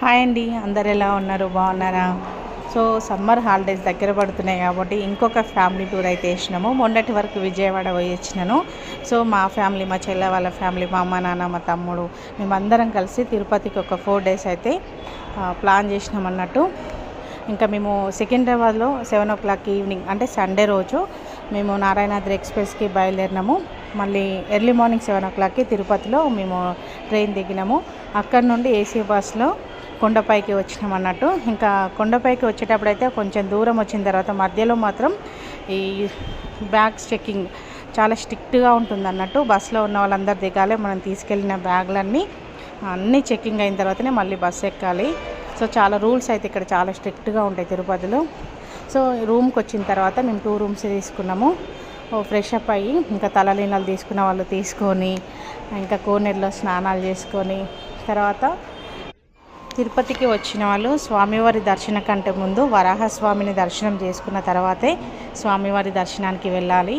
Hi అండి. అందరు ఎలా ఉన్నారు? బాగున్నారా? సో సమ్మర్ హాలిడేస్ దగ్గర పడుతున్నాయి కాబట్టి ఇంకొక ఫ్యామిలీ టూర్ అయితే వేసినాము. మొన్నటి వరకు విజయవాడ పోయి వచ్చినాను. సో మా ఫ్యామిలీ మా చెల్ల వాళ్ళ ఫ్యామిలీ మా అమ్మ నాన్న మా తమ్ముడు మేమందరం కలిసి తిరుపతికి ఒక ఫోర్ డేస్ అయితే ప్లాన్ చేసినాం అన్నట్టు. ఇంకా మేము సికింద్రాబాద్లో సెవెన్ ఓ క్లాక్ ఈవినింగ్ అంటే సండే రోజు మేము నారాయణాద్రి ఎక్స్ప్రెస్కి బయలుదేరినాము. మళ్ళీ ఎర్లీ మార్నింగ్ సెవెన్ ఓ క్లాక్కి తిరుపతిలో మేము ట్రైన్ దిగినాము. అక్కడ నుండి ఏసీ బస్లో కొండపైకి వచ్చినాం అన్నట్టు. ఇంకా కొండపైకి వచ్చేటప్పుడు అయితే కొంచెం దూరం వచ్చిన తర్వాత మధ్యలో మాత్రం ఈ బ్యాగ్స్ చెక్కింగ్ చాలా స్ట్రిక్ట్గా ఉంటుంది అన్నట్టు. బస్సులో ఉన్న వాళ్ళందరూ దిగాలి మనం తీసుకెళ్ళిన బ్యాగ్లన్నీ అన్నీ చెక్కింగ్ అయిన తర్వాతనే మళ్ళీ బస్సు ఎక్కాలి. సో చాలా రూల్స్ అయితే ఇక్కడ చాలా స్ట్రిక్ట్గా ఉంటాయి తిరుపతిలో. సో రూమ్కి వచ్చిన తర్వాత మేము టూ రూమ్స్ తీసుకున్నాము. ఫ్రెష్ అప్ అయ్యి ఇంకా తలలీనలు తీసుకున్న వాళ్ళు తీసుకొని ఇంకా కోనేరులో స్నానాలు చేసుకొని తర్వాత తిరుపతికి వచ్చిన వాళ్ళు స్వామివారి దర్శనం కంటే ముందు వరాహస్వామిని దర్శనం చేసుకున్న తర్వాతే స్వామివారి దర్శనానికి వెళ్ళాలి.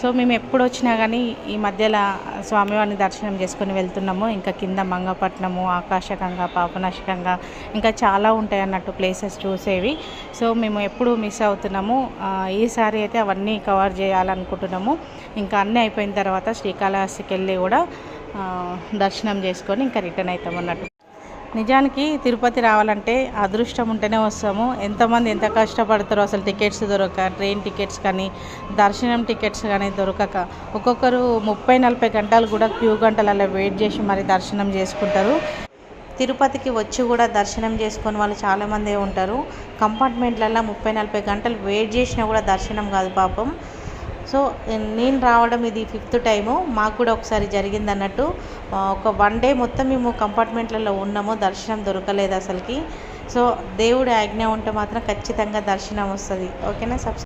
సో మేము ఎప్పుడు వచ్చినా కానీ ఈ మధ్యలో స్వామివారిని దర్శనం చేసుకుని వెళ్తున్నాము. ఇంకా కింద మంగపట్నము ఆకాశకంగా పాపనాశకంగా ఇంకా చాలా ఉంటాయి అన్నట్టు ప్లేసెస్ చూసేవి. సో మేము ఎప్పుడు మిస్ అవుతున్నాము. ఈసారి అయితే అవన్నీ కవర్ చేయాలనుకుంటున్నాము. ఇంకా అన్నీ అయిపోయిన తర్వాత శ్రీకాళహస్తికి వెళ్ళి కూడా దర్శనం చేసుకొని ఇంకా రిటర్న్ అవుతాం అన్నట్టు నిజానికి తిరుపతి రావాలంటే అదృష్టం ఉంటేనే వస్తాము. ఎంతమంది ఎంత కష్టపడతారో అసలు టికెట్స్ దొరక ట్రైన్ టికెట్స్ కానీ దర్శనం టికెట్స్ కానీ దొరకక ఒక్కొక్కరు ముప్పై నలభై గంటలు కూడా క్యూ గంటలలో వెయిట్ చేసి మరి దర్శనం చేసుకుంటారు. తిరుపతికి వచ్చి కూడా దర్శనం చేసుకొని వాళ్ళు చాలామందే ఉంటారు. కంపార్ట్మెంట్లలో ముప్పై నలభై గంటలు వెయిట్ చేసినా కూడా దర్శనం కాదు పాపం. సో నేను రావడం ఇది ఫిఫ్త్ టైము. మాకు కూడా ఒకసారి జరిగింది అన్నట్టు ఒక వన్ డే మొత్తం మేము కంపార్ట్మెంట్లలో ఉన్నాము. దర్శనం దొరకలేదు అసలుకి. సో దేవుడి ఆజ్ఞ ఉంటే మాత్రం ఖచ్చితంగా దర్శనం వస్తుంది. ఓకేనా? సబ్స్